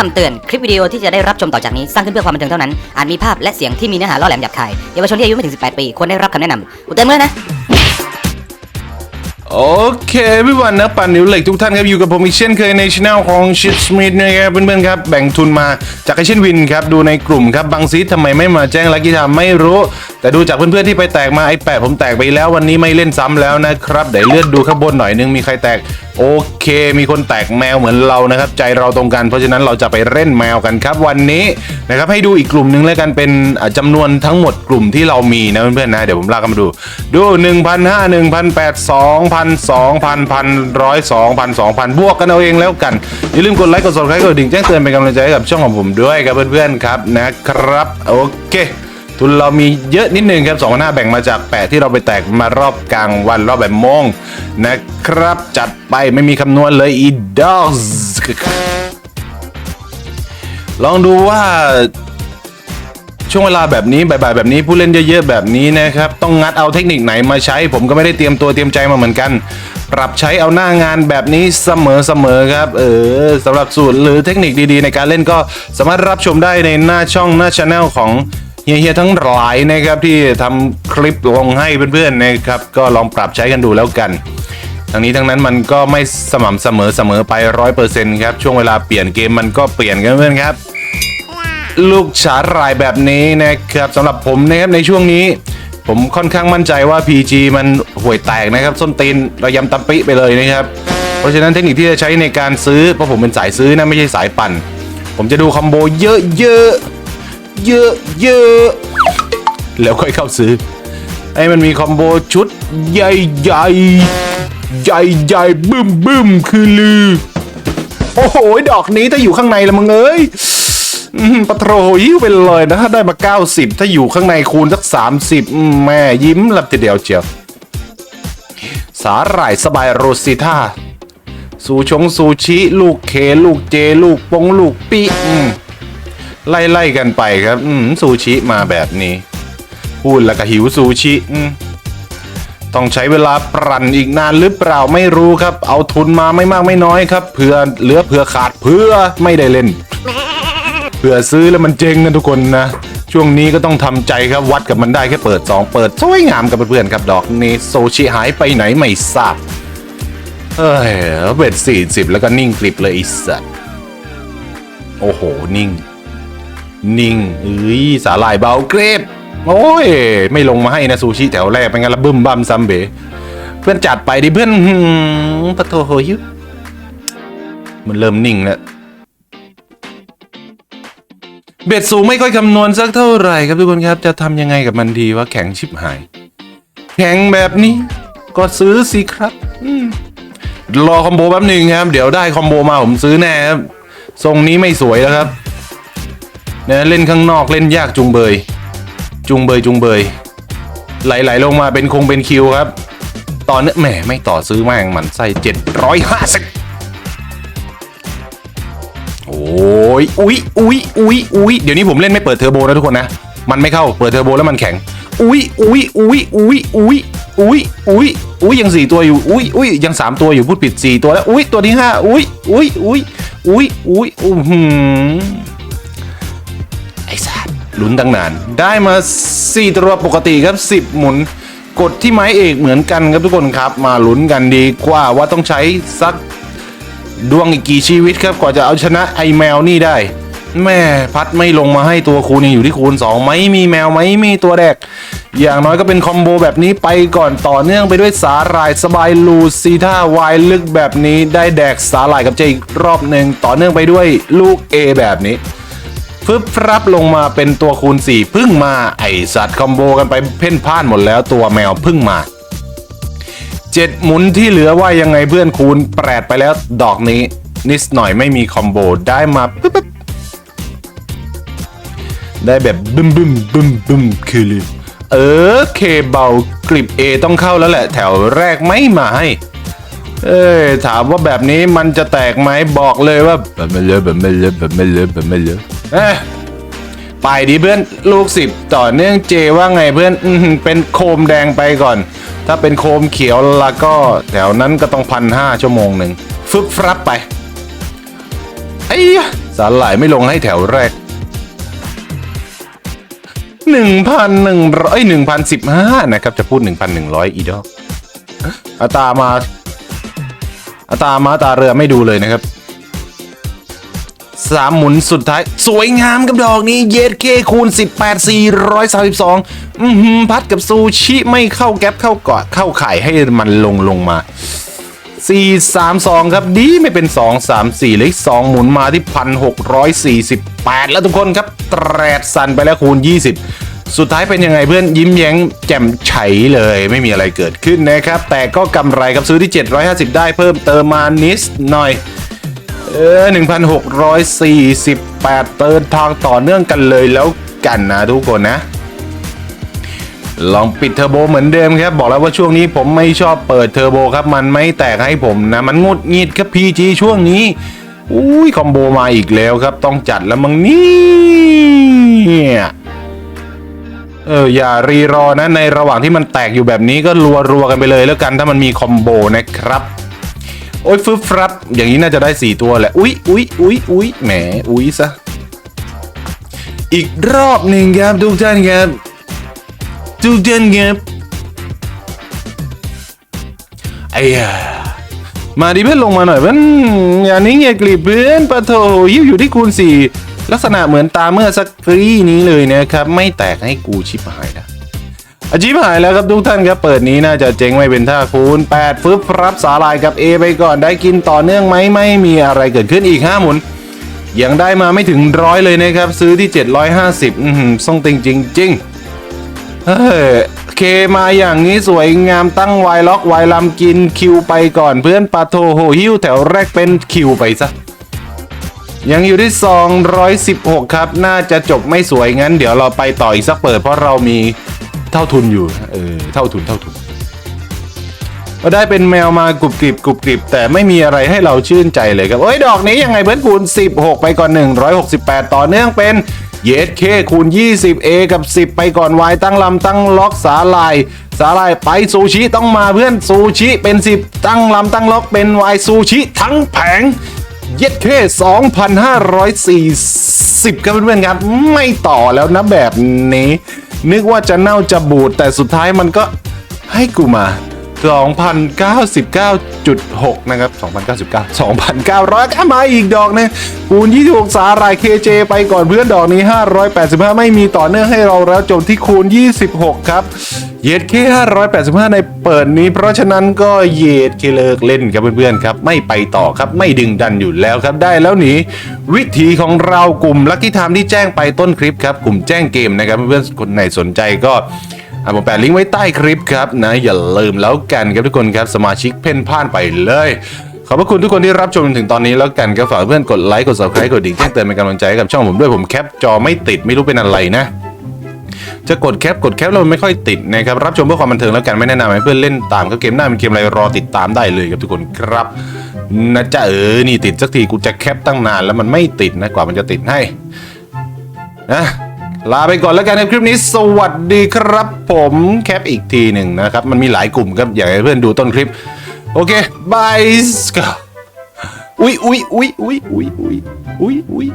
คำเตือน คลิปวิดีโอที่จะได้รับชมต่อจากนี้ สร้างขึ้นเพื่อความบันเทิงเท่านั้น อาจมีภาพและเสียงที่มีเนื้อหาล่อแหลมหยาบคายเยาวชนที่อายุไม่ถึง 18 ปี ควรได้รับคำแนะนำกูเตือนเลยนะ โอเคพี่วันนะปั่นนิ้วเหล็กทุกท่านครับอยู่กับผมอีกเช่นเคยในช anel ของชิดสมิธนะครับเพื่อนๆครับแบ่งทุนมาจากไอเช่นวินครับดูในกลุ่มครับบางซีดทำไมไม่มาแจ้งลักกี้ทามไม่รู้ แต่ดูจากเพื่อนๆที่ไปแตกมาไอแปดผมแตกไปแล้ววันนี้ไม่เล่นซ้ำแล้วนะครับเดี๋ยวเลื่อนดูข้างบนหน่อยนึงมีใครแตกโอเค มีคนแตกแมวเหมือนเรานะครับ ใจเราตรงกัน เพราะฉะนั้นเราจะไปเล่นแมวกันครับ วันนี้นะครับให้ดูอีกกลุ่มหนึ่งแล้วกันเป็นอ่าจำนวนทั้งหมดกลุ่มที่เรามีนะเพื่อนๆนะเดี๋ยวผมลากกันมาดู ดู1 0 0 5 1 0 0 8 2 0 0 2,000 1,100 2,000 2,000 บวกกันเอาเองแล้วกัน อย่าลืมกดไลค์กด subscribe กดดิ่งแจ้งเตือนเป็นกำลังใจให้กับช่องของผมด้วยครับเพื่อนๆครับนะครับ โอเค ทุนเรามีเยอะนิดนึงครับ2 5 0แบ่งมาจาก 8 ที่เราไปแตกมารอบกลางวันรอบแบบโมงนะครับ จัดไปไม่มีคำนวณเลยอีดอสลองดูว่าช่วงเวลาแบบนี้บ่ายๆแบบนี้ผู้เล่นเยอะๆแบบนี้นะครับ ต้องงัดเอาเทคนิคไหนมาใช้ ผมก็ไม่ได้เตรียมตัวเตรียมใจมาเหมือนกัน ปรับใช้เอาหน้างานแบบนี้เสมอๆครับ เออสำหรับสูตรหรือเทคนิคดีๆ ในการเล่นก็สามารถรับชมได้ในหน้าช่องหน้าช anel ของ เฮียๆทั้งหลายนะครับที่ทำคลิปลงให้เพื่อนๆนะครับก็ลองปรับใช้กันดูแล้วกันทั้งนี้ทั้งนั้นมันก็ไม่สม่ำเสมอเสมอไปร้อยเปอร์เซ็นต์ครับ ช่วงเวลาเปลี่ยนเกมมันก็เปลี่ยนกันเพื่อนครับ ลูกฉาหรายแบบนี้นะครับสำหรับผมนะครับในช่วงนี้ ผมค่อนข้างมั่นใจว่า PG มันห่วยแตกนะครับ ส้นตีนระยำตำปิไปเลยนะครับ เพราะฉะนั้นเทคนิคที่จะใช้ในการซื้อเพราะผมเป็นสายซื้อนะไม่ใช่สายปั่น ผมจะดูคอมโบเยอะๆ เยอะเยอะๆแล้วค่อยเข้าซื้อให้มันมีคอมโบชุดใหญ่ๆใหญ่ๆบึ้มบึ้มคือลือ โอ้โห ดอกนี้ถ้าอยู่ข้างในละมึงเอ้ยปะโทรยิ้วไปเลยนะ ถ้าได้มา 90 ถ้าอยู่ข้างในคูณสัก 30 แม่ยิ้มลับทีเดียวเจียว สาหร่ายสบายโรซิท่าซูชงซูชิ ลูกเค ลูกเจ ลูกปงลูกปีอืม ไล่ไล่กันไปครับ อืมซูชิมาแบบนี้ พูดแล้วก็หิวซูชิ อืมต้องใช้เวลาปรันอีกนานหรือเปล่าไม่รู้ครับ เอาทุนมาไม่มากไม่น้อยครับเผื่อเหลือเผื่อขาดเพื่อไม่ได้เล่นเผื่อซื้อแล้วมันเจ๊งกันทุกคนนะ ช่วงนี้ก็ต้องทำใจครับวัดกับมันได้แค่เปิด 2 เปิดสวยงามกับเพื่อนๆครับดอกนี้โซชิหายไปไหนไม่ทราบเฮ้ยเบ็ดสี่สิบแล้วก็นิ่งกริบเลยอีสัตโอ้โหนิ่ง นิ่งเอ้ยสาหร่ายเบาเกรบโอ้ย ไม่ลงมาให้นะซูชิแถวแรกเป็นไงละบึ้มบัมซัมเบเพื่อนจัดไปดิเพื่อนหืมปะโถโหยมันเริ่มนิ่งแล้วเบ็ดสูงไม่ค่อยคำนวณสักเท่าไหร่ครับทุกคนครับ จะทำยังไงกับมันดีว่าแข็งชิบหาย แข็งแบบนี้ ก็ซื้อสิครับรอคอมโบแป๊บหนึ่งครับ เดี๋ยวได้คอมโบมาผมซื้อแน่ครับทรงนี้ไม่สวยแล้วครับ นี่ยเล่นข้างนอกเล่นยากจุงเบย จุงเบยจุงเบย ไหลๆลงมาเป็นคงเป็นคิวครับ ตอนนี้แหมไม่ต่อซื้อแม่งมันไส้เจ็ดร้อยห้าสิบโอ้ยอุ๊ยอุ๊ยอุ๊ยอุ๊ยเดี๋ยวนี้ผมเล่นไม่เปิดเทอร์โบนะทุกคนนะ มันไม่เข้าเปิดเทอร์โบแล้วมันแข็ง อุ๊ยอุ๊ยอุ๊ยอุ๊ยอุ๊ยอุ๊ยอุ๊ยอุ๊ยยังสี่ตัวอยู่ อุ๊ยอุ๊ยยังสามตัวอยู่พูดผิดสี่ตัวแล้ว อุ๊ยตัวที่ห้าอุ๊ยอุ๊ยอุ๊ยอุ๊ยอุ๊ยอื้อหือไอ้สัตว์ ลุ้นตั้งนาน ได้มาสี่ตัวปกติครับสิบหมุน กดที่ไม้เอกเหมือนกันครับทุกคนครับ มาลุ้นกันดีกว่าว่าต้องใช้สักดวงอีกกี่ชีวิตครับกว่าจะเอาชนะไอแมวนี่ได้ แม่พัดไม่ลงมาให้ตัวคูณอยู่ที่คูณ2ไม่มีแมวไม่มีตัวแดก อย่างน้อยก็เป็นคอมโบแบบนี้ไปก่อนต่อเนื่องไปด้วยสาหร่ายสบายลูซีท่าวายลึกแบบนี้ได้แดกสาหร่ายกับเจอีกรอบหนึ่งต่อเนื่องไปด้วยลูก A แบบนี้ ฟึบรับลงมาเป็นตัวคูณ 4 พึ่งมา ไอสัตว์คอมโบกันไปเพ่นพ่านหมดแล้วตัวแมวพึ่งมาเจ็ดหมุนที่เหลือว่ายังไงเพื่อนคูณแปดไปแล้วดอกนี้ นิดหน่อยไม่มีคอมโบได้มาปึ๊บได้แบบบึ้มบึ้มบึ้มบึ้มคือลือเออเคเบากริบ A ต้องเข้าแล้วแหละ แถวแรกไม่มาให้ เอ้ยถามว่าแบบนี้มันจะแตกไหมบอกเลยว่าแบบไม่เลอะแบบไม่เลอะแบบไม่เลอะแบบไม่เลอะ เอ้ยไปดิเพื่อนลูกสิบต่อเนื่องเจว่าไงเพื่อนอือหือเป็นโคมแดงไปก่อน ถ้าเป็นโคมเขียวแล้วก็แถวนั้นก็ต้องพันห้าชั่วโมงหนึ่งฟึบฟรับไปไอ้ยะสสาหร่ายไม่ลงให้แถวแรกหนึ่งพันหนึ่งร้อยหนึ่งพันสิบห้านะครับ จะพูดหนึ่งพันหนึ่งร้อยอีดอกอาตามาอาตามาตาเรือไม่ดูเลยนะครับ สามหมุนสุดท้าย สวยงามกับดอกนี้เยดเคคูณ 18 432 อือหือพัดกับซูชิไม่เข้าแก๊ปเข้าเกาะเข้าไข่ให้มันลงลงมา 4 3 2 ครับ ดีไม่เป็น 2 3 4 เลย 2 หมุนมาที่ 1648 แล้วทุกคนครับ แตรดสันไปแล้วคูณ 20สุดท้ายเป็นยังไงเพื่อนยิ้มแย้งแจ่มไฉเลย ไม่มีอะไรเกิดขึ้นนะครับ แต่ก็กำไรครับซื้อที่ 750 ได้เพิ่มเติมมานิดหน่อย เออ 1,648 เตินทางต่อเนื่องกันเลยแล้วกันนะทุกคนนะ ลองปิดเทอร์โบเหมือนเดิมครับ บอกแล้วว่าช่วงนี้ผมไม่ชอบเปิดเทอร์โบครับ มันไม่แตกให้ผมนะ มันงดงิดครับพีจีช่วงนี้อุ้ยคอมโบมาอีกแล้วครับ ต้องจัดแล้วมั้งเนี่ยเอออย่ารีรอนะในระหว่างที่มันแตกอยู่แบบนี้ก็รัวรัวๆกันไปเลยแล้วกันถ้ามันมีคอมโบนะครับ โอ้ยฟึบฟรับอย่างนี้น่าจะได้4ตัวแหละ อุ๊ยอุ๊ยอุ๊ยอุ๊ยแหม อุ๊ยซะ อีกรอบหนึ่งครับทุกท่านครับทุกท่านครับไอ้ยามาดิเพื่อนลงมาหน่อยเพื่อนอย่างนิ่งอย่ากลีบเพื่อนปะโถยิวอยู่ที่คูณสี่ลักษณะเหมือนตาเมื่อสักครี่นี้เลยนะครับ ไม่แตกให้กูชิบหายนะ อาชิบหายแล้วครับทุกท่านครับเปิดนี้น่าจะเจ๊งไม่เป็นท่าคูณ8ฟึบรับสาลายกับ A ไปก่อนได้กินต่อเนื่องไหมไม่มีอะไรเกิดขึ้นอีก 5 หมุน ยังได้มาไม่ถึงร้อยเลยนะครับ ซื้อที่ 750 อือหือส่งติงจริงๆเฮ้ยเคมาอย่างนี้สวยงามตั้งไวล็อกไวลำกินคิวไปก่อนเพื่อนปาโทโหหิ้วแถวแรกเป็นคิวไปซะยังอยู่ที่ 216 ครับ น่าจะจบไม่สวยงั้น เดี๋ยวเราไปต่ออีกสักเปิดเพราะเรามี เท่าทุนอยู่เออเท่าทุนเท่าทุนก็ได้เป็นแมวมากรุบกริบกรุบกริบแต่ไม่มีอะไรให้เราชื่นใจเลยครับโอ้ยดอกนี้ยังไงเพื่อนคูณ 16 ไปก่อน 168 ต่อเนื่องเป็นเยสเคคูณ 20 A กับ 10 ไปก่อน Y ตั้งลำตั้งล็อกสาลายสาลายไปซูชิต้องมาเพื่อนซูชิเป็น 10 ตั้งลำตั้งล็อกเป็น Y ซูชิทั้งแผง เย็ดเค2,540ครับเพื่อนๆครับไม่ต่อแล้วนะแบบนี้ นึกว่าจะเน่าจะบูดแต่สุดท้ายมันก็ให้กูมา 2,099.6 นะครับ 2,099 2,900ก็มาอีกดอกนะคูณ26สาหร่าย KJ ไปก่อนเพื่อนดอกนี้ 585 ไม่มีต่อเนื่องให้เราแล้วจบที่คูณ 26 ครับ เย็ดเค585 ในเปิดนี้ เพราะฉะนั้นก็เย็ดเคเลิกเล่นครับเพื่อนๆครับ ไม่ไปต่อครับไม่ดึงดันอยู่แล้วครับได้แล้วหนีวิธีของเรากลุ่มลั c กี้ไทม์ที่แจ้งไปต้นคลิปครับกลุ่มแจ้งเกมนะครับเพื่อนๆคนไหนสนใจก็ ผมแปะลิงก์ไว้ใต้คลิปครับนะอย่าลืมแล้วกันครับทุกคนครับสมาชิกเพ่นพ่านไปเลย ขอบพระคุณทุกคนที่รับชมจนถึงตอนนี้แล้วกันครับฝากเพื่อนกดไลค์กด subscribe กดดิ่งแจ้งเตือนเป็นกำลังใจให้กับช่องผมด้วยผมแคปจอไม่ติดไม่รู้เป็นอะไรนะจะกดแคปกดแคปแล้วมันไม่ค่อยติดนะครับรับชมเพื่อความบันเทิงแล้วกันไม่แนะนำให้เพื่อนเล่นตามครับเกมหน้าเป็นเกมอะไรรอติดตามได้เลยครับทุกคนครับนะจ๊ะเออนี่ติดสักทีกูจะแคปตั้งนานแล้วมันไม่ติดนะกว่ามันจะติดให้นะ ลาไปก่อนแล้วกันในคลิปนี้ สวัสดีครับผมแคปอีกทีหนึ่งนะครับ มันมีหลายกลุ่มครับอยากให้เพื่อนดูต้นคลิป โอเคบายสก๊อุ้ยอุ้ยอุ้ยอุ้ยอุ้ยอุ้ยอุ้ยอุ้ย